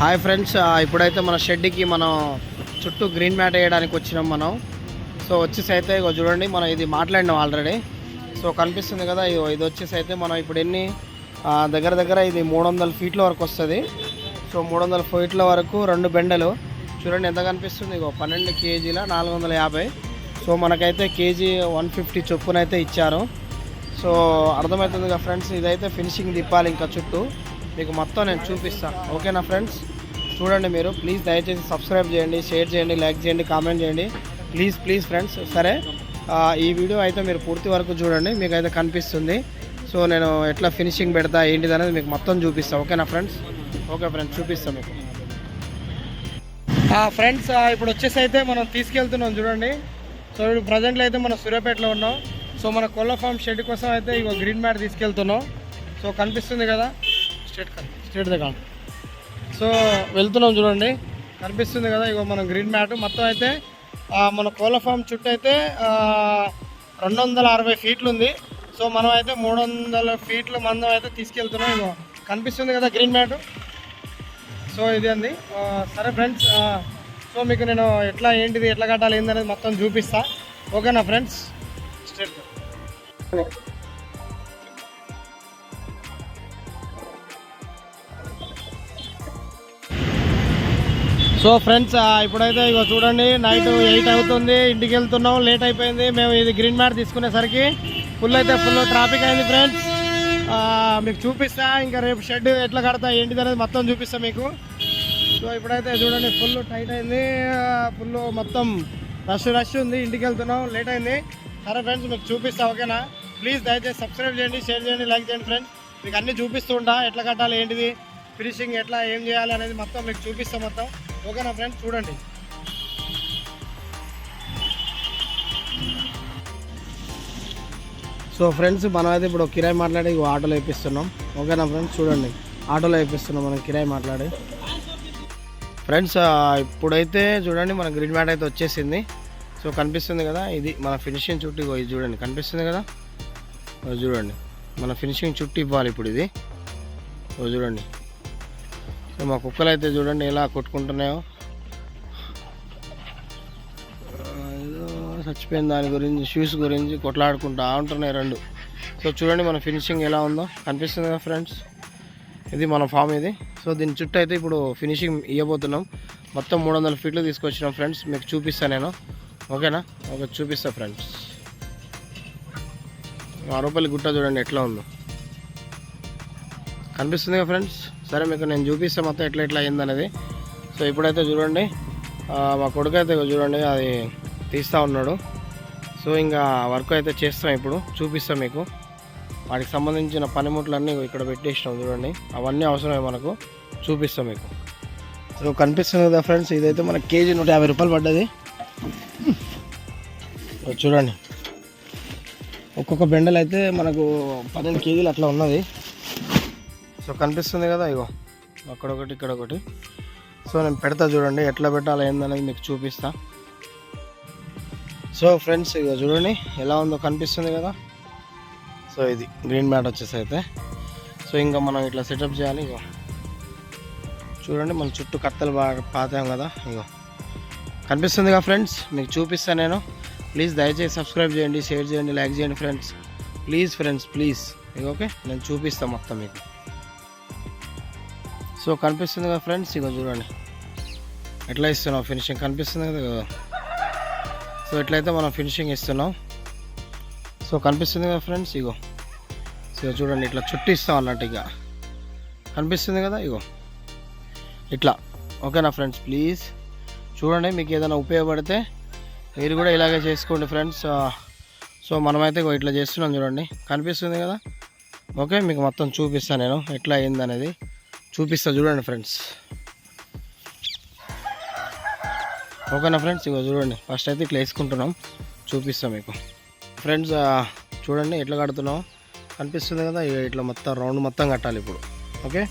Hi friends ఇప్పుడైతే మన షెడ్కి మనం చుట్టూ గ్రీన్ మ్యాట్ వేయడానికి వచ్చినాం మనం. సో వచ్చేసి అయితే ఇగో చూడండి మనం ఇది మాట్లాడినాం ఆల్రెడీ. సో కనిపిస్తుంది కదా ఇగో ఇది వచ్చేసి అయితే మనం ఇప్పుడు ఎన్ని దగ్గర దగ్గర ఇది మూడు వందల ఫీట్ల వరకు వస్తుంది. సో మూడు వందల ఫీట్ల వరకు రెండు బెండలు. చూడండి ఎంత కనిపిస్తుంది ఇగో పన్నెండు కేజీల నాలుగు వందల యాభై. సో మనకైతే కేజీ వన్ ఫిఫ్టీ చొప్పునైతే ఇచ్చారు. సో అర్థమవుతుంది కదా ఫ్రెండ్స్ ఇదైతే ఫినిషింగ్ తిప్పాలి ఇంకా చుట్టూ. మీకు మొత్తం నేను చూపిస్తాను ఓకేనా ఫ్రెండ్స్? చూడండి మీరు. ప్లీజ్ దయచేసి సబ్స్క్రైబ్ చేయండి షేర్ చేయండి లైక్ చేయండి కామెంట్ చేయండి. Please please friends. సరే ఈ వీడియో అయితే మీరు పూర్తి వరకు చూడండి. మీకు అయితే కనిపిస్తుంది. సో నేను ఎట్లా ఫినిషింగ్ పెడతా ఏంటిది అనేది మీకు మొత్తం చూపిస్తాను ఓకేనా ఫ్రెండ్స్? ఓకే ఫ్రెండ్స్ చూపిస్తాను మీకు. ఫ్రెండ్స్ ఇప్పుడు వచ్చేసి అయితే మనం తీసుకెళ్తున్నాం చూడండి. సో ఇప్పుడు ప్రజెంట్లో అయితే మనం సూర్యాపేటలో ఉన్నాం. సో మన కోళ్ళ ఫామ్ షెడ్ కోసం అయితే ఇగో గ్రీన్ మ్యాట్ తీసుకెళ్తున్నాం. సో కనిపిస్తుంది కదా? స్టేట్ స్టేట్ దగ్గర సో వెళ్తున్నాం చూడండి. కనిపిస్తుంది కదా ఇగో మనం గ్రీన్ మ్యాట్ మొత్తం అయితే మన కోళ్ళ ఫామ్ చుట్టూ అయితే రెండు వందల అరవై ఫీట్లు ఉంది. సో మనం అయితే మూడు వందల ఫీట్ల మందం అయితే తీసుకెళ్తున్నాం ఇగో. కనిపిస్తుంది కదా గ్రీన్ మ్యాట్ సో ఇది అండి సరే ఫ్రెండ్స్ సో మీకు నేను ఎట్లా ఏంటిది ఎట్లా కట్టాలి ఏంటనేది మొత్తం చూపిస్తా. ఓకేనా ఫ్రెండ్స్ స్టేట్ సో ఫ్రెండ్స్ ఇప్పుడైతే ఇగో చూడండి నైట్ ఎయిట్ అవుతుంది ఇంటికి వెళ్తున్నాం లేట్ అయిపోయింది మేము ఇది గ్రీన్ మ్యాట్ తీసుకునేసరికి ఫుల్ అయితే ఫుల్ ట్రాఫిక్ అయింది ఫ్రెండ్స్. మీకు చూపిస్తా ఇంకా రేపు షెడ్ ఎట్లా కడతా ఏంటిది అనేది మొత్తం చూపిస్తా మీకు. సో ఇప్పుడైతే చూడండి ఫుల్ టైట్ అయింది ఫుల్ మొత్తం రష్ రష్ ఉంది ఇంటికి వెళ్తున్నాం లేట్ అయింది. సరే ఫ్రెండ్స్ మీకు చూపిస్తా ఓకేనా? ప్లీజ్ దయచేసి సబ్స్క్రైబ్ చేయండి షేర్ చేయండి లైక్ చేయండి ఫ్రెండ్స్ మీకు అన్నీ చూపిస్తూ ఉంటా ఎట్లా కట్టాలి ఏంటిది? ఫినిషింగ్ ఎట్లా ఏం చేయాలి అనేది మొత్తం మీకు చూపిస్తాం మొత్తం. ఓకేనా ఫ్రెండ్స్ చూడండి. సో ఫ్రెండ్స్ మనం అయితే ఇప్పుడు కిరాయి మాట్లాడి ఆటోలో వేపిస్తున్నాం. ఓకేనా ఫ్రెండ్స్ చూడండి. ఆటోలో వేపిస్తున్నాం మనం కిరాయి మాట్లాడి. ఫ్రెండ్స్ ఇప్పుడైతే చూడండి మన గ్రీన్ మ్యాట్ అయితే వచ్చేసింది. సో కనిపిస్తుంది కదా ఇది మన ఫినిషింగ్ చుట్టూ ఇది చూడండి. కనిపిస్తుంది కదా? చూడండి. మన ఫినిషింగ్ చుట్టూ ఇవ్వాలి ఇప్పుడు ఇది. చూడండి. సో మా కుక్కలు అయితే చూడండి ఎలా కొట్టుకుంటున్నాయో. ఏదో చచ్చిపోయిన దాని గురించి షూస్ గురించి కొట్లాడుకుంటా ఉంటున్నాయి రెండు. సో చూడండి మన ఫినిషింగ్ ఎలా ఉందో. కనిపిస్తుంది కదా ఫ్రెండ్స్ ఇది మన ఫామ్ ఇది. సో దీని చుట్టూ అయితే ఇప్పుడు ఫినిషింగ్ ఇవ్వబోతున్నాం మొత్తం మూడు వందల ఫీట్లు తీసుకొచ్చినాం ఫ్రెండ్స్ మీకు చూపిస్తాను నేను. ఓకేనా? ఓకే చూపిస్తా ఫ్రెండ్స్ ఆ రూపాయల గుట్ట చూడండి ఎట్లా ఉందో. కనిపిస్తుంది కదా ఫ్రెండ్స్ సరే మీకు నేను చూపిస్తే మొత్తం ఎట్లా ఎట్లా అయిందనేది. సో ఇప్పుడైతే చూడండి. మా కొడుకు అయితే చూడండి అది తీస్తూ ఉన్నాడు. సో ఇంకా వర్క్ అయితే చేస్తాం ఇప్పుడు. చూపిస్తాం మీకు. వాటికి సంబంధించిన పనిముట్లన్నీ ఇక్కడ పెట్టేసినాం చూడండి. అవన్నీ అవసరమే మనకు. చూపిస్తాం మీకు. సో కనిపిస్తుంది కదా ఫ్రెండ్స్ ఇదైతే మన కేజీ నూట యాభై రూపాయలు పడ్డది. చూడండి. ఒక్కొక్క బెండలు అయితే మనకు పన్నెండు కేజీలు అట్లా ఉన్నది. సో కనిపిస్తుంది కదా ఇగో. అక్కడ ఒకటి ఇక్కడ ఒకటి సో నేను పెడతా చూడండి ఎట్లా పెట్టాలి ఏందనేది మీకు చూపిస్తా. సో ఫ్రెండ్స్ ఇగో చూడండి ఎలా ఉందో కనిపిస్తుంది కదా. సో ఇది గ్రీన్ మ్యాట్ వచ్చేసి అయితే. సో ఇంకా మనం ఇట్లా సెటప్ చేయాలి ఇగో. చూడండి మన చుట్టూ కత్తలు బాగా పాతాం కదా ఇగో. కనిపిస్తుంది కదా ఫ్రెండ్స్? మీకు చూపిస్తాను నేను. ప్లీజ్ దయచేసి సబ్స్క్రైబ్ చేయండి షేర్ చేయండి లైక్ చేయండి ఫ్రెండ్స్. Please friends please. ఇక ఓకే? నేను చూపిస్తాను మొత్తం మీకు. సో కనిపిస్తుంది కదా ఫ్రెండ్స్? ఇగో చూడండి. ఎట్లా ఇస్తున్నాం ఫినిషింగ్? కనిపిస్తుంది కదా సో ఎట్లయితే మనం ఫినిషింగ్ ఇస్తున్నాం. సో కనిపిస్తుంది కదా ఫ్రెండ్స్? ఇగో. సో చూడండి ఇట్లా చుట్టిస్తాం అన్నట్టు ఇక కనిపిస్తుంది కదా ఇగో. ఇట్లా. ఓకేనా ఫ్రెండ్స్? ప్లీజ్. చూడండి మీకు ఏదైనా ఉపయోగపడితే మీరు కూడా ఇలాగే చేసుకోండి ఫ్రెండ్స్. సో మనమైతే ఇగో ఇట్లా చేస్తున్నాం చూడండి. కనిపిస్తుంది కదా? ఓకే మీకు మొత్తం చూపిస్తాను నేను. ఎట్లా అయింది అనేది చూపిస్తా చూడండి ఫ్రెండ్స్. ఓకేనా ఫ్రెండ్స్? ఇగో చూడండి. ఫస్ట్ అయితే ఇట్లా వేసుకుంటున్నాం. చూపిస్తాం మీకు. ఫ్రెండ్స్ చూడండి ఎట్లా కడుతున్నాం. కనిపిస్తుంది కదా ఇగో ఇట్లా మొత్తం రౌండ్ మొత్తం కట్టాలి ఇప్పుడు. ఓకే?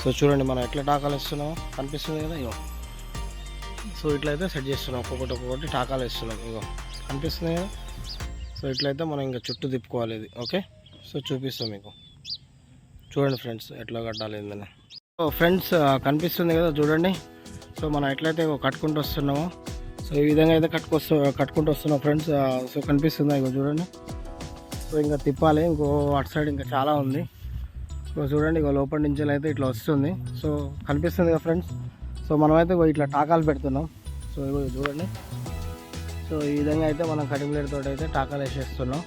సో చూడండి మనం ఎట్లా టాకాలు ఇస్తున్నామో కనిపిస్తుంది కదా ఇగో. సో ఇట్లయితే సెట్ చేస్తున్నాం. ఒక్కొక్కటి ఒక్కొక్కటి టాకాలు ఇస్తున్నాం ఇగో. కనిపిస్తుంది కదా? సో ఇట్లయితే మనం ఇంకా చుట్టూ తిప్పుకోవాలి ఇది. ఓకే? సో చూపిస్తాం మీకు. చూడండి ఫ్రెండ్స్ ఎట్లా కట్టాలి ఏందని. ఫ్రెండ్స్ కనిపిస్తుంది కదా చూడండి. సో మనం ఎట్లయితే కట్టుకుంటూ వస్తున్నామో సో ఈ విధంగా అయితే కట్టుకొస్తు కట్టుకుంటూ వస్తున్నాం ఫ్రెండ్స్. సో కనిపిస్తుంది ఇగో చూడండి. సో ఇంకా తిప్పాలి ఇంకో అటు సైడ్ ఇంకా చాలా ఉంది. సో చూడండి ఇగో లోపల నుంచి అయితే ఇట్లా వస్తుంది. సో కనిపిస్తుంది కదా ఫ్రెండ్స్. సో మనమైతే ఇట్లా టాకాలు పెడుతున్నాం. సో ఇగో చూడండి. సో ఈ విధంగా అయితే మనం కటింగ్ ప్లేట్ తోటి అయితే టాకాలు వేసేస్తున్నాం.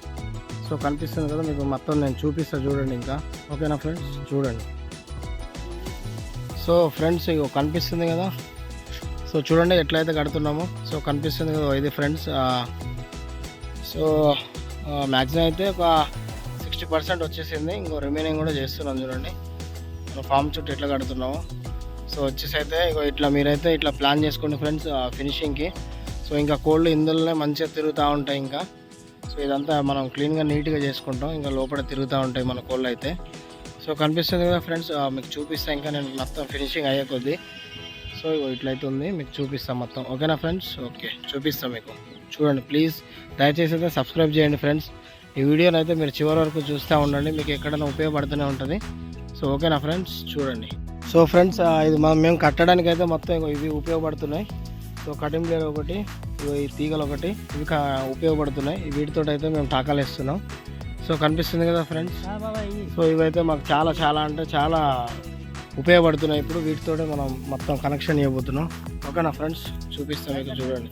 సో కనిపిస్తుంది కదా మీకు మొత్తం నేను చూపిస్తాను చూడండి ఇంకా. ఓకేనా ఫ్రెండ్స్? చూడండి. సో ఫ్రెండ్స్ ఇగో కనిపిస్తుంది కదా? సో చూడండి ఎట్లయితే కడుతున్నామో. సో కనిపిస్తుంది కదా ఇది ఫ్రెండ్స్ సో మ్యాక్సిమం అయితే ఒక సిక్స్టీ పర్సెంట్ వచ్చేసింది. ఇంకో రిమైనింగ్ కూడా చేస్తున్నాం చూడండి. ఫామ్ చుట్టూ ఎట్లా కడుతున్నామో. సో వచ్చేసి అయితే ఇగో ఇట్లా మీరైతే ఇట్లా ప్లాన్ చేసుకోండి ఫ్రెండ్స్ ఫినిషింగ్కి సో ఇంకా కోళ్ళు ఇందులోనే మంచిగా తిరుగుతూ ఉంటాయి ఇంకా. సో ఇదంతా మనం క్లీన్గా నీట్గా చేసుకుంటాం. ఇంకా లోపల తిరుగుతూ ఉంటాయి మన కోళ్ళు అయితే. సో కనిపిస్తుంది కదా ఫ్రెండ్స్ మీకు చూపిస్తాను ఇంకా నేను మొత్తం ఫినిషింగ్ అయ్యే కొద్దీ. సో ఇగో ఇట్లయితే ఉంది మీకు చూపిస్తాం మొత్తం. ఓకేనా ఫ్రెండ్స్? ఓకే చూపిస్తాం మీకు. చూడండి ప్లీజ్ దయచేసి అయితే సబ్స్క్రైబ్ చేయండి ఫ్రెండ్స్. ఈ వీడియోని అయితే మీరు చివరి వరకు చూస్తూ ఉండండి మీకు ఎక్కడైనా ఉపయోగపడుతూనే ఉంటుంది. సో ఓకేనా ఫ్రెండ్స్? చూడండి. సో ఫ్రెండ్స్ ఇది మనం మేము కట్టడానికి అయితే మొత్తం ఇవి ఉపయోగపడుతున్నాయి. సో కటింగ్ ప్లేయర్ ఒకటి ఇగో ఈ తీగలు ఒకటి ఇవి ఉపయోగపడుతున్నాయి. వీటితో అయితే మేము టాకాలు వేస్తున్నాం. సో కనిపిస్తుంది కదా ఫ్రెండ్స్ సో ఇవైతే మాకు చాలా చాలా అంటే చాలా ఉపయోగపడుతున్నాయి. ఇప్పుడు వీటితోనే మనం మొత్తం కనెక్షన్ ఇవ్వబోతున్నాం. ఓకేనా ఫ్రెండ్స్ చూపిస్తాం మీకు చూడండి.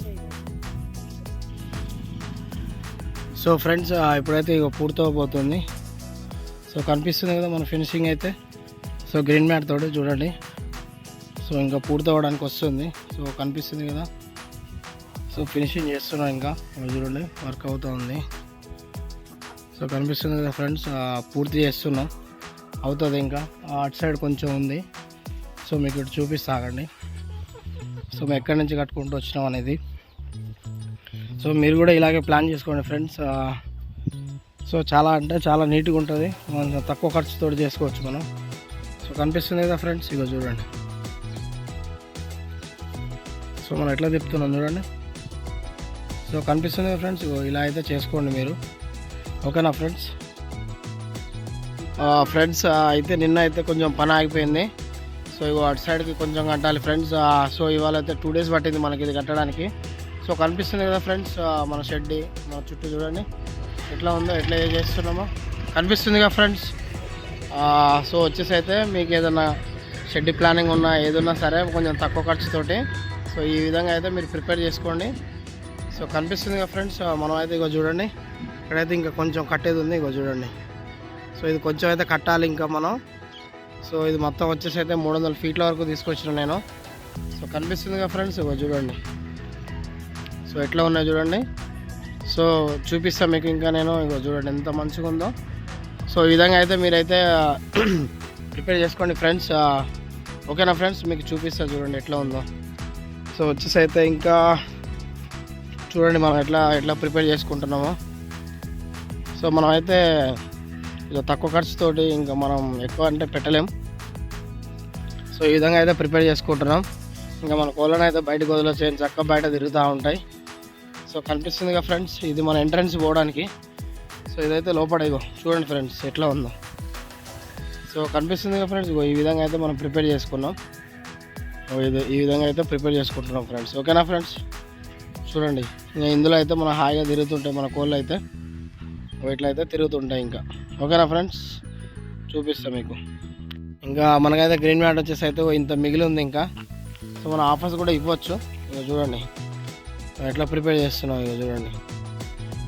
సో ఫ్రెండ్స్ ఇప్పుడైతే ఇక పూర్తవబోతుంది. సో కనిపిస్తుంది కదా మన ఫినిషింగ్ అయితే. సో గ్రీన్ మ్యాట్ తోటి చూడండి. సో ఇంకా పూర్తవడానికి వస్తుంది. సో కనిపిస్తుంది కదా. సో ఫినిషింగ్ చేస్తున్నాం ఇంకా. చూడండి వర్క్ అవుతూ ఉంది సో కనిపిస్తుంది కదా ఫ్రెండ్స్ పూర్తి చేస్తున్నాం. అవుతుంది ఇంకా. అటు సైడ్ కొంచెం ఉంది. సో మీకు ఇటు చూపిస్తాగండి. సో మేము ఎక్కడి నుంచి కట్టుకుంటూ వచ్చినాం అనేది. సో మీరు కూడా ఇలాగే ప్లాన్ చేసుకోండి ఫ్రెండ్స్. సో చాలా అంటే చాలా నీట్గా ఉంటుంది. కొంచెం తక్కువ ఖర్చుతో చేసుకోవచ్చు మనం. సో కనిపిస్తుంది కదా ఫ్రెండ్స్ ఇక చూడండి. సో మనం ఎట్లా తిప్పుతున్నాం చూడండి. సో కనిపిస్తుంది కదా ఫ్రెండ్స్ ఇలా అయితే చేసుకోండి మీరు. ఓకేనా ఫ్రెండ్స్? ఫ్రెండ్స్ అయితే నిన్న అయితే కొంచెం పని ఆగిపోయింది. సో ఇగో అటు సైడ్కి కొంచెం కట్టాలి ఫ్రెండ్స్. సో ఇవాళ అయితే టూ డేస్ పట్టింది మనకి ఇది కట్టడానికి. సో కనిపిస్తుంది కదా ఫ్రెండ్స్ మన షెడ్ మన చుట్టూ చూడండి. ఎట్లా ఉందో ఎట్లా ఏ చేస్తున్నామో. కనిపిస్తుంది కదా ఫ్రెండ్స్. సో వచ్చేసి అయితే మీకు ఏదైనా షెడ్ ప్లానింగ్ ఉన్నా ఏదన్నా సరే కొంచెం తక్కువ ఖర్చుతోటి. సో ఈ విధంగా అయితే మీరు ప్రిపేర్ చేసుకోండి. సో కనిపిస్తుంది కదా ఫ్రెండ్స్ మనం అయితే ఇగో చూడండి. ఇక్కడైతే ఇంకా కొంచెం కట్టేది ఉంది ఇగో చూడండి. సో ఇది కొంచెం అయితే కట్టాలి ఇంకా మనం. సో ఇది మొత్తం వచ్చేసి అయితే మూడు వందల ఫీట్ల వరకు తీసుకొచ్చిన నేను. సో కనిపిస్తుంది ఫ్రెండ్స్ ఇగో చూడండి. సో ఎట్లా ఉన్నాయి చూడండి. సో చూపిస్తాను మీకు ఇంకా నేను ఇగో చూడండి ఎంత మంచిగా ఉందో. సో ఈ విధంగా అయితే మీరైతే ప్రిపేర్ చేసుకోండి ఫ్రెండ్స్. ఓకేనా ఫ్రెండ్స్? మీకు చూపిస్తా చూడండి ఎట్లా ఉందో. సో వచ్చేసి అయితే ఇంకా చూడండి మనం ఎట్లా ఎట్లా ప్రిపేర్ చేసుకుంటున్నామో. సో మనం అయితే ఇక తక్కువ ఖర్చుతోటి ఇంకా మనం ఎక్కువ అంటే పెట్టలేం. సో ఈ విధంగా అయితే ప్రిపేర్ చేసుకుంటున్నాం. ఇంకా మన కోళ్ళని అయితే బయటకు వదిలేసే చక్క బయట తిరుగుతూ ఉంటాయి. సో కనిపిస్తుందిగా ఫ్రెండ్స్ ఇది మన ఎంట్రన్స్ పోవడానికి. సో ఇదైతే లోపల ఇగో చూడండి ఫ్రెండ్స్ ఎట్లా ఉందో. సో కనిపిస్తుందిగా ఫ్రెండ్స్ ఇగో ఈ విధంగా అయితే మనం ప్రిపేర్ చేసుకున్నాం. ఇది ఈ విధంగా అయితే ప్రిపేర్ చేసుకుంటున్నాం ఫ్రెండ్స్. ఓకేనా ఫ్రెండ్స్? చూడండి ఇందులో అయితే మనం హాయిగా తిరుగుతుంటాయి మన కోళ్ళు అయితే ఇట్లా అయితే తిరుగుతుంటాయి ఇంకా. ఓకేనా ఫ్రెండ్స్? చూపిస్తాం మీకు. ఇంకా మనకైతే గ్రీన్ మ్యాట్ వచ్చేసి అయితే ఇంత మిగిలి ఉంది ఇంకా. సో మన ఆఫర్స్ కూడా ఇవ్వచ్చు. ఇక చూడండి. ఎట్లా ప్రిపేర్ చేస్తున్నాం ఇక చూడండి.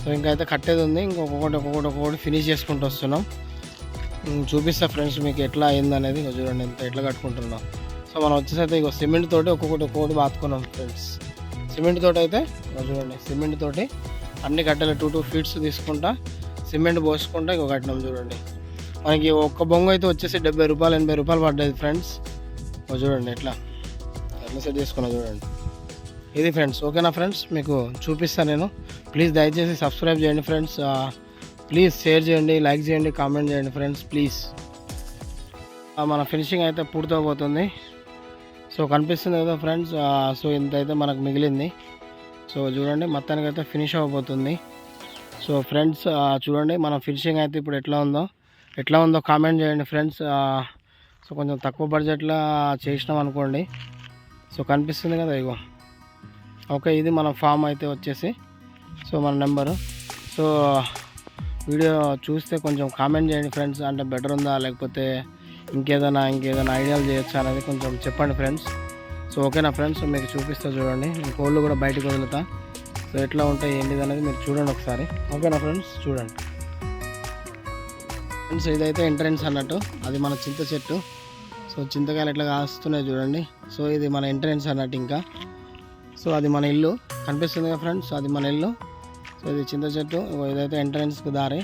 సో ఇంకా అయితే కట్టేది ఉంది. ఇంకొకటి ఒక్కొక్కటి ఒక్కొక్కటి ఫినిష్ చేసుకుంటూ వస్తున్నాం. చూపిస్తా ఫ్రెండ్స్ మీకు ఎట్లా అయింది అనేది ఇక చూడండి ఎంత ఎట్లా కట్టుకుంటున్నాం. సో మనం వచ్చేసి అయితే ఇక సిమెంట్ తోటి ఒక్కొక్కటి ఒక్కొక్కటి బాతుకున్నాం ఫ్రెండ్స్. సిమెంట్ తోటి అయితే చూడండి సిమెంట్ తోటి అన్ని కట్టెలు టూ టూ ఫీట్స్ తీసుకుంటా సిమెంట్ పోసుకుంటా ఇంకో కట్టినాం చూడండి. మనకి ఒక్క బొంగు అయితే వచ్చేసి డెబ్బై రూపాయలు ఎనభై రూపాయలు పడ్డది ఫ్రెండ్స్ చూడండి ఎట్లా ఎట్లా సెట్ చేసుకున్నా చూడండి. ఇది ఫ్రెండ్స్ ఓకేనా ఫ్రెండ్స్ మీకు చూపిస్తాను నేను. ప్లీజ్ దయచేసి సబ్స్క్రైబ్ చేయండి ఫ్రెండ్స్ ప్లీజ్ షేర్ చేయండి లైక్ చేయండి కామెంట్ చేయండి ఫ్రెండ్స్ ప్లీజ్ మన ఫినిషింగ్ అయితే పూర్తవబోతుంది. సో కనిపిస్తుంది కదా ఫ్రెండ్స్ సో ఇంత అయితే మనకు మిగిలింది. సో చూడండి మొత్తానికి అయితే ఫినిష్ అవ్వబోతుంది సో ఫ్రెండ్స్ చూడండి మన ఫినిషింగ్ అయితే ఇప్పుడు ఎట్లా ఉందో. ఎట్లా ఉందో కామెంట్ చేయండి ఫ్రెండ్స్ సో కొంచెం తక్కువ బడ్జెట్లో చేసినాం అనుకోండి. సో కనిపిస్తుంది కదా ఇగో. ఓకే ఇది మన ఫామ్ అయితే వచ్చేసి. సో మన నెంబరు సో వీడియో చూస్తే కొంచెం కామెంట్ చేయండి ఫ్రెండ్స్ అంటే బెటర్ ఉందా? లేకపోతే ఇంకేదైనా ఇంకేదైనా ఐడియాలు చేయొచ్చా అనేది కొంచెం చెప్పండి ఫ్రెండ్స్ సో ఓకేనా ఫ్రెండ్స్ మీకు చూపిస్తా చూడండి. నేను కోళ్ళు కూడా బయటకు వదులుతా. సో ఎట్లా ఉంటాయి ఏంటిది అనేది మీరు చూడండి ఒకసారి. ఓకేనా ఫ్రెండ్స్ చూడండి. ఫ్రెండ్స్ ఇదైతే ఎంట్రన్స్ అన్నట్టు. అది మన చింత చెట్టు. సో చింతకాయలు ఎట్లా కాస్తున్నాయి చూడండి. సో ఇది మన ఎంట్రన్స్ అన్నట్టు ఇంకా. సో అది మన ఇల్లు. కనిపిస్తుంది కదా ఫ్రెండ్స్ అది మన ఇల్లు. సో ఇది చింత చెట్టు. ఇదైతే ఎంట్రన్స్కి దారి.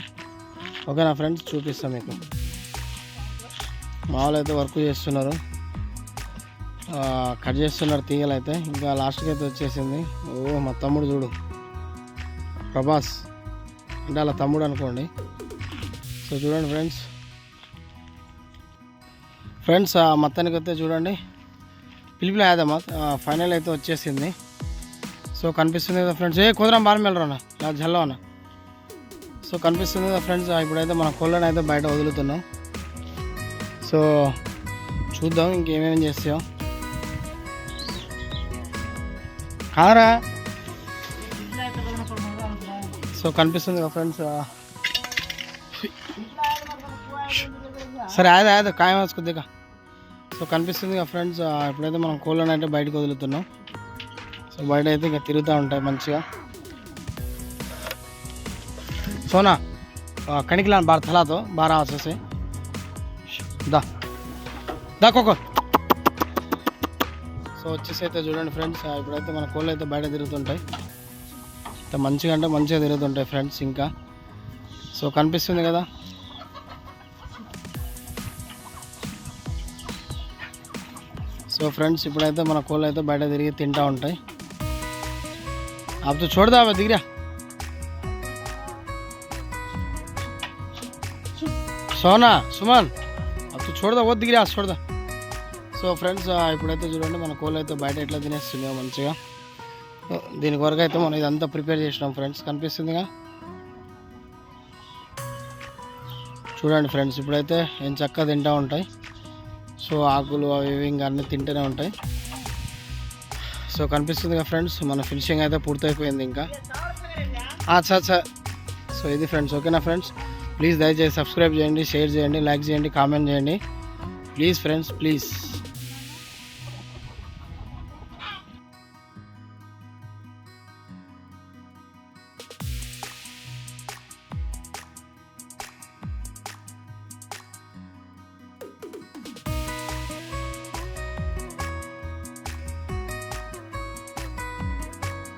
ఓకేనా ఫ్రెండ్స్ చూపిస్తాం మీకు. మామూలు అయితే వర్క్ చేస్తున్నారు. కట్ చేస్తున్నారు తీగలు అయితే. ఇంకా లాస్ట్కి అయితే వచ్చేసింది. ఓ మా తమ్ముడు చూడు. ప్రభాస్. అంటే అలా తమ్ముడు అనుకోండి. సో చూడండి ఫ్రెండ్స్. ఫ్రెండ్స్ మొత్తానికి అయితే చూడండి. పిలిపిలి ఆదమ్మా ఫైనల్ అయితే వచ్చేసింది. సో కనిపిస్తుంది కదా ఫ్రెండ్స్. ఏ కుదరం బాగా వెళ్ళరానా ఇలా జల్లవనా సో కనిపిస్తుంది కదా ఫ్రెండ్స్ ఇప్పుడైతే మన కోళ్ళని అయితే బయట వదులుతున్నాం. సో చూద్దాం ఇంకేమేమి చేస్తాం కారా? సో కనిపిస్తుంది కదా ఫ్రెండ్స్ సరే అదే అదే ఖాయం వేసుకుందిగా సో కనిపిస్తుంది కదా ఫ్రెండ్స్ ఇప్పుడైతే మనం కోళ్ళని అయితే బయటకు వదులుతున్నాం సో బయట అయితే ఇంకా తిరుగుతూ ఉంటాయి మంచిగా. సోనా కణికిలా బాగా తలాతో బాగా రావాల్సి దా. దా కోకో. సో వచ్చేసి అయితే చూడండి ఫ్రెండ్స్ ఇప్పుడైతే మన కోళ్ళు అయితే బయట తిరుగుతుంటాయి. ఇంత మంచిగా అంటే మంచిగా తిరుగుతుంటాయి ఫ్రెండ్స్ ఇంకా. సో కనిపిస్తుంది కదా? సో ఫ్రెండ్స్ ఇప్పుడైతే మన కోళ్ళు అయితే బయట తిరిగి తింటూ ఉంటాయి. అప్పుడు చూడదా అవి దిగిరా. సోనా సుమన్ అప్పుడు చూడదా ఓ దిగిరా చూడదా. సో ఫ్రెండ్స్ ఇప్పుడైతే చూడండి మన కోళ్ళు అయితే బయట ఎట్లా తినేస్తున్నాయో మంచిగా. దీని కొరకు అయితే మనం ఇదంతా ప్రిపేర్ చేసినాం ఫ్రెండ్స్. కనిపిస్తుందిగా? చూడండి ఫ్రెండ్స్ ఇప్పుడైతే ఏం చక్కగా తింటూ ఉంటాయి. సో ఆకులు అవి ఇవి ఇంకా అన్నీ తింటూనే ఉంటాయి. సో కనిపిస్తుందిగా ఫ్రెండ్స్ మన ఫినిషింగ్ అయితే పూర్తయిపోయింది ఇంకా. అచ్చా అచ్చా సో ఇది ఫ్రెండ్స్ ఓకేనా ఫ్రెండ్స్? ప్లీజ్ దయచేసి సబ్స్క్రైబ్ చేయండి షేర్ చేయండి లైక్ చేయండి కామెంట్ చేయండి. Please friends please.